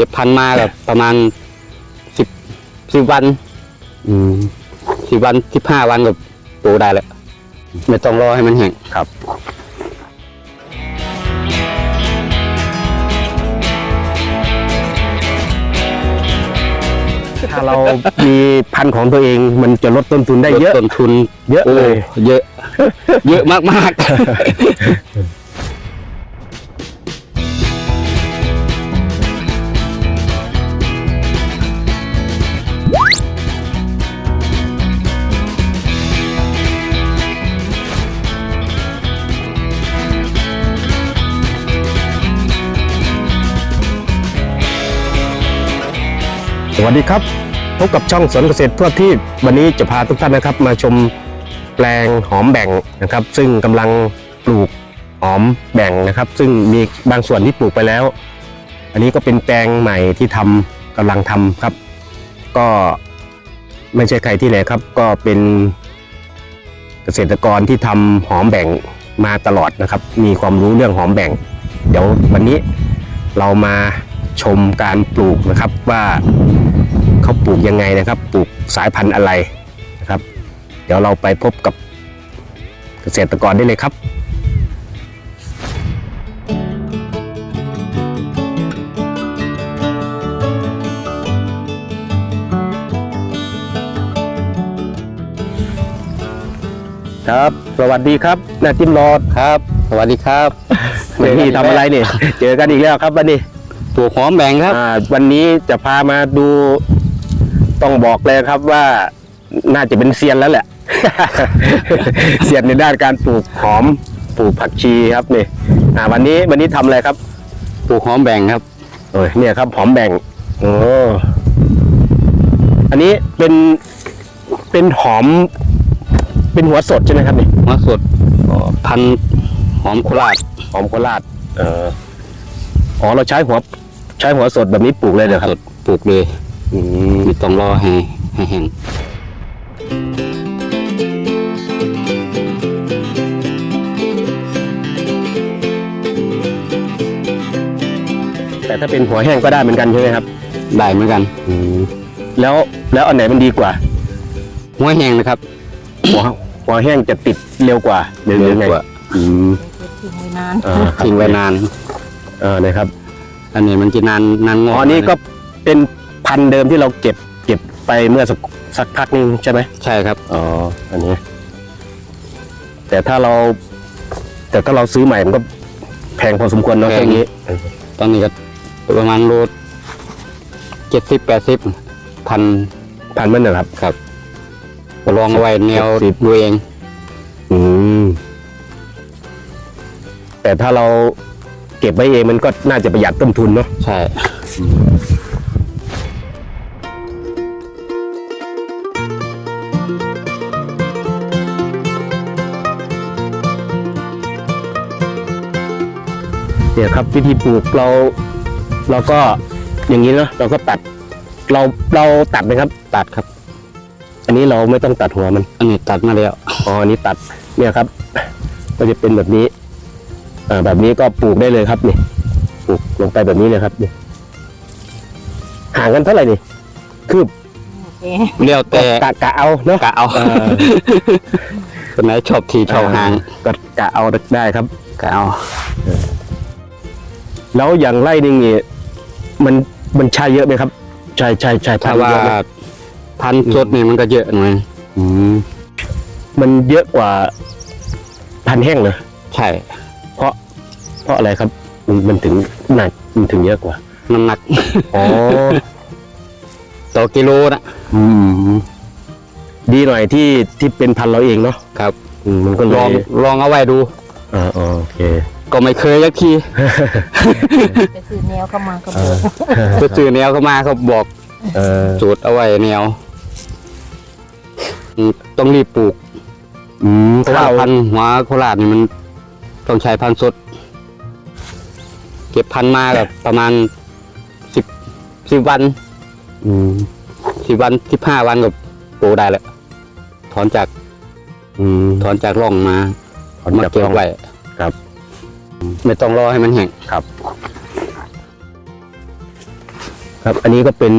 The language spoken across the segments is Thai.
ก็บพันธุ์มาแบบประมาณสิบสิบวันอืมสิบวันสิบห้าวันก็ปลูกได้แล้วไม่ต้องรอให้มันแห้งครับ ถ้าเรามีพันธุ์ของตัวเองมันจะลดต้นทุนได้เยอะลดต้นทุนเยอะโอ้เลยเยอะ เยอะมากส วัสดีครับพบกับช่องสวนเกษตรทั่วที่วันนี้จะพาทุกท่านนะครับ มาชมแปลงหอมแบ่งนะครับ ซึ่งกำลังปลูกหอมแบ่งนะครับ ซึ่งมีบางส่วนที่ปลูกไปแล้ว อันนี้ก็เป็นแปลงใหม่ที่ทำกำลังทำครับ ก็ไม่ใช่ใครที่ไหนครับ ก็เป็นเกษตรกรที่ทำหอมแบ่งมาตลอดนะครับ มีความรู้เรื่องหอมแบ่ง เดี๋ยววันนี้เรามา ชมการปลูกนะครับว่าเขาปลูกยังไงนะครับ ปลูกสายพันธุ์อะไรนะครับ เดี๋ยวเราไปพบกับเกษตรกรได้เลยครับครับสวัสดีครับนาจิมรอดๆครับ สวัสดีครับวันนี้ทำอะไรเนี่ยเจอกันอีกแล้วครับวันนี้ป ลูกหอมแบ่งครับ อ่าวันนี้จะพามาดูต้องบอกเลยครับว่าน่าจะเป็นเซียนแล้วแหละ เซียนในด้านการปลูกหอมปลูกผักชีครับนี่อ่า วันนี้วันนี้ทำอะไรครับปลูกหอมแบ่งครับโอ้ยเนี่ยครับหอมแบ่งโอ้อันนี้เป็นเป็นหอม เป็นหัวสดใช่ไหมครับนี่หัวสดพันธุ์หอมโคราชหอมโคราชเอออ๋อเราใช้หัว ใช้หัวสดแบบนี้ปลูกเลยเหรอครับสดปลูกเลยอืมไม่ต้องรอให้ให้แห้งแต่ถ้าเป็นหัวแห้งก็ได้เหมือนกันใช่ไหมครับ ได้เหมือนกันแล้วแล้วอันไหนมันดีกว่า หัวแห้งนะครับ หัวหัวแห้งจะติดเร็วกว่าหรือยังไงเร็วกว่า อืม ทิ้งไว้นาน อ่าครับทิ้งไว้นานเออนะครับ อันนี้มันจะนานนานงอ๋อออนี่ก็เป็นพันธุ์เดิมที่เราเก็บเก็บไปเมื่อสักสักพักนึงใช่ไหมใช่ครับ อ๋ออันนี้ แต่ถ้าเรา แต่ถ้าเราซื้อใหม่มันก็แพงพอสมควรเนาะแพแค่งนี้ตอนนี้ก็ประมาณโลเจ็ดสิบแปดสิบพันพันมันเหรอครับ ครับก็ลองเอาไว้แนว70 ดูเอง อืมแต่ถ้าเรา เก็บไว้เองมันก็น่าจะประหยัดต้นทุนเนาะใช่ เนี่ยครับวิธีปลูกเราเราก็อย่างนี้เนาะเราก็ตัด เราเราตัดไหมครับ ตัดครับ อันนี้เราไม่ต้องตัดหัวมัน อันนี้ตัดมาแล้ว อ๋ออันนี้ตัดเนี่ยครับ ก็จะเป็นแบบนี้ อ่าแบบนี้ก็ปลูกได้เลยครับนี่ปลูกลงไปแบบนี้เลยครับนี่ห่างกันเท่าไหร่นี่คืบโอเคเลี้ยวแต่กะกะเอาเนาะกะเอาเออคนไหนชอบทีชอบหางก็กะเอาได้ครับกะเอาแล้วอย่างไร่หนึงนี่มันมันใช่เยอะไหมครับ ใช่ใช่ใช่ถ้าพันธุ์ว่าเยอะไหมพันธุ์สดนี่มันก็เยอะหน่อยอืมมันเยอะกว่าพันธุ์แห้งเลยใช่เพราะเพ ราะอะไรครับ มันมันถึงหนักมันถึงเยอะกว่า น้ำหนักอ๋อต่อกิโลนะอืมดีหน่อยที่ที่เป็นพันธุ์เราเองเนาะครับอืมมันก็เลลองยลองเอาไว้ดู อ่าอ๋อโอเคก็ไม่เคยยักทีไปซื้อแนวเข้ามาก็เอบอกอไปซื้อแนวเข้ามาเขาบอกเออสูตรเอาไว้แนวอืมต้องรีบปลูกอืมเพราะถ้าว่าเราพันธุ์หัวโคราชนี่มัน ต้องใช้พันธุ์สด เก็บพันธุ์มาแบบประมาณสิบสิบวันอืมสิบวันสิบห้าวันก็ปลูกได้แล้วถอนจากอืมถอนจากร่องมาถอนมาจากเก็บร่อง ไว้ครับ ไม่ต้องรอให้มันแห้งครับ ครับ อันนี้ก็เป็น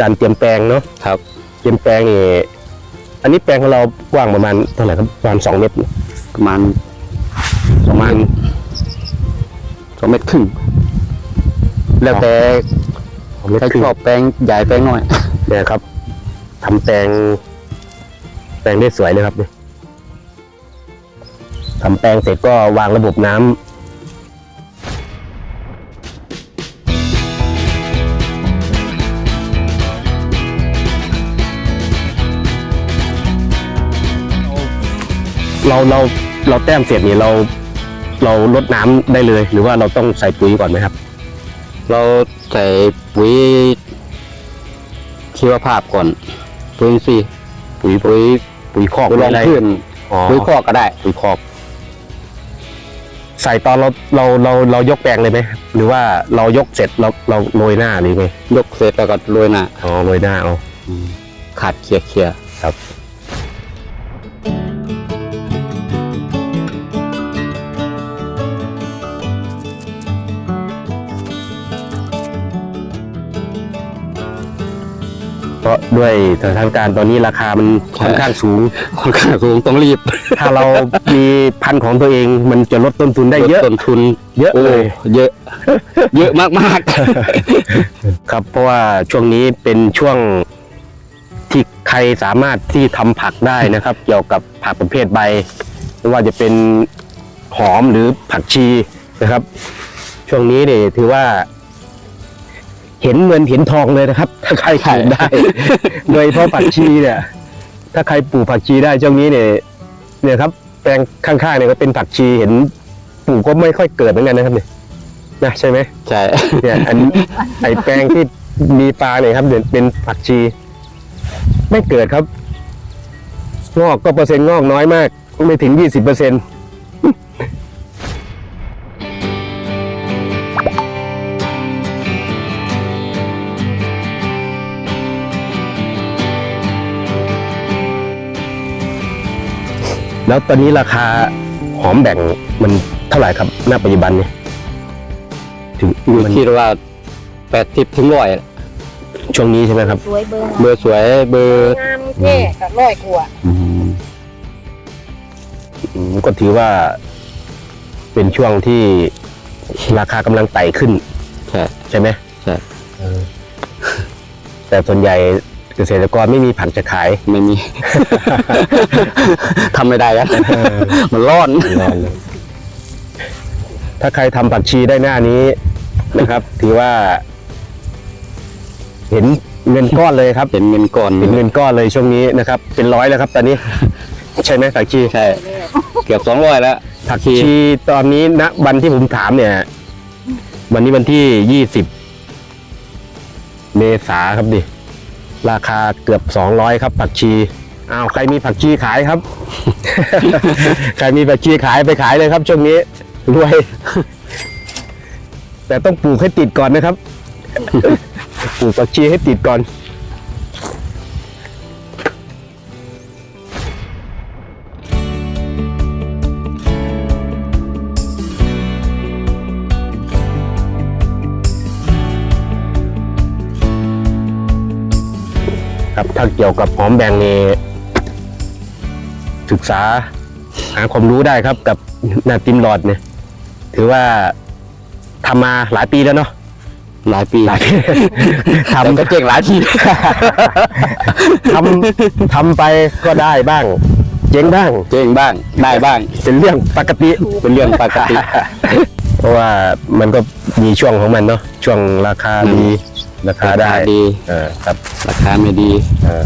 การเตรียมแปลงเนาะครับ เตรียมแปลงนี่อันนี้แปลงของเรากว้างประมาณเท่าไหร่ครับประมาณสองเมตร ประมาณประมาณ สองเมตรครึ่ง แล้วแต่สองเมตรใครครึ่งชอบแปลงใหญ่แปลงน้อย เนี่ยครับทำแปลง แปลงได้สวยเลยครับเนี่ยทำแปลงเสร็จก็วางระบบน้ำเราเราเราแต้มเสร็จนี่เรา เราลดน้ำได้เลย หรือว่าเราต้องใส่ปุ๋ยก่อนไหมครับ เราใส่ปุ๋ยชีวภาพก่อนปุ๋ยอินทรีย์ปุ๋ยปุ๋ยปุ๋ยคอกปุ๋ยรองอะไรพื้นอ๋อปุ๋ยคอกก็ได้ ปุ๋ยคอก ใส่ตอนเราเราเราเรายกแปลงเลยไหมหรือว่าเรายกเสร็จเราเราโรยหน้าหรือไงยกเสร็จแล้วก็โรยหน้าอ๋อโรยหน้าเอาขาดเคลียร์เคลียร์ครับ เพราะด้วยสถานการณ์ตอนนี้ราคามันค่อนข้างสูงค่อนข้างสูงต้องรีบ ถ้าเรามีพันธุ์ของตัวเองมันจะลดต้นทุนได้เยอะลต้นทุนเยอะโอ้เลยเยอะ เยอะมากมากครับเพราะว่าช่วงนี้เป็นช่วงที่ใครสามารถที่ทำผักได้นะครับ เกี่ยวกับผักประเภทใบไม่ว่าจะเป็นหอมหรือผักชีนะครับ ช่วงนี้เนี่ยถือว่า เห็นเงินเห็นทองเลยนะครับ ถ้าใครปลูกได้ โดยเฉพาะผักชีเนี่ย ถ้าใครปลูกผักชีได้ช่วงนี้เนี่ยเนี่ยครับ แปลงข้างๆเนี่ยก็เป็นผักชีเห็นปลูกก็ไม่ค่อยเกิดเหมือนกันนะครับเนี่ยนะใช่ไหมๆใช่เนี่ยอันไอแปลงที่มีปลาเนี่ยครับเดี๋ยวเป็นผักชี ไม่เกิดครับ งอกก็เปอร์เซ็นต์งอกน้อยมาก ไม่ถึงยี่สิบเปอร์เซ็นต์ แล้วตอนนี้ราคาหอมแบ่งมันเท่าไหร่ครับณปัจจุบันเนี่ยถึงอยู่มันที่ว่าแปดสิบถึงร้อยช่วงนี้ใช่ไหมครับ สวยเบอร์เบอร์สวยเบอร์งามแท้กับร้อยกว่าอืมก็ถือว่า เป็นช่วงที่ราคากำลังไต่ขึ้น ใช่ใช่ไหมใช่เออแต่ส่วนใหญ่ เกษตรกรไม่มีผักจะขาย ไม่มี ทำไม่ได้อะมันร้อนถ้าใครทำผักชีได้หน้านี้นะครับ ถือว่า เห็นเงินก้อนเลยครับเห็นเงินก่อนเห็นเงินก้อนเลยช่วงนี้นะครับ เป็นร้อยแล้วครับ ตอนนี้ ใช่ไหมผักชีใช่เกือบสองร้อยแล้วผักชีตอนนี้ณวันที่ผมถามเนี่ย วันนี้วันที่ยี่สิบเมษาครับดิ ราคาเกือบสองร้อยครับผักชีอ้าวใครมีผักชีขายครับ ใครมีผักชีขายไปขายเลยครับช่วงนี้รวย แต่ต้องปลูกให้ติดก่อนนะครับ ปลูกผักชีให้ติดก่อน ครับถ้าเกี่ยวกับหอมแบงนี่ศึกษาหาความรู้ได้ครับกับนาติมหลอดเนี่ย ถือว่าทำมาหลายปีแล้วเนาะหลายปีหลายปีทำก็เจ๊งหลายทีทำทำไปก็ได้บ้าง เจ๊งบ้าง เจ๊งบ้าง ได้บ้าง เป็นเรื่องปกติเป็นเรื่องปกติ เพราะว่ามันก็มีช่วงของมันเนาะช่วงราคาดี ราคาได้ราคาดีเออครับราคาไม่ดีเออ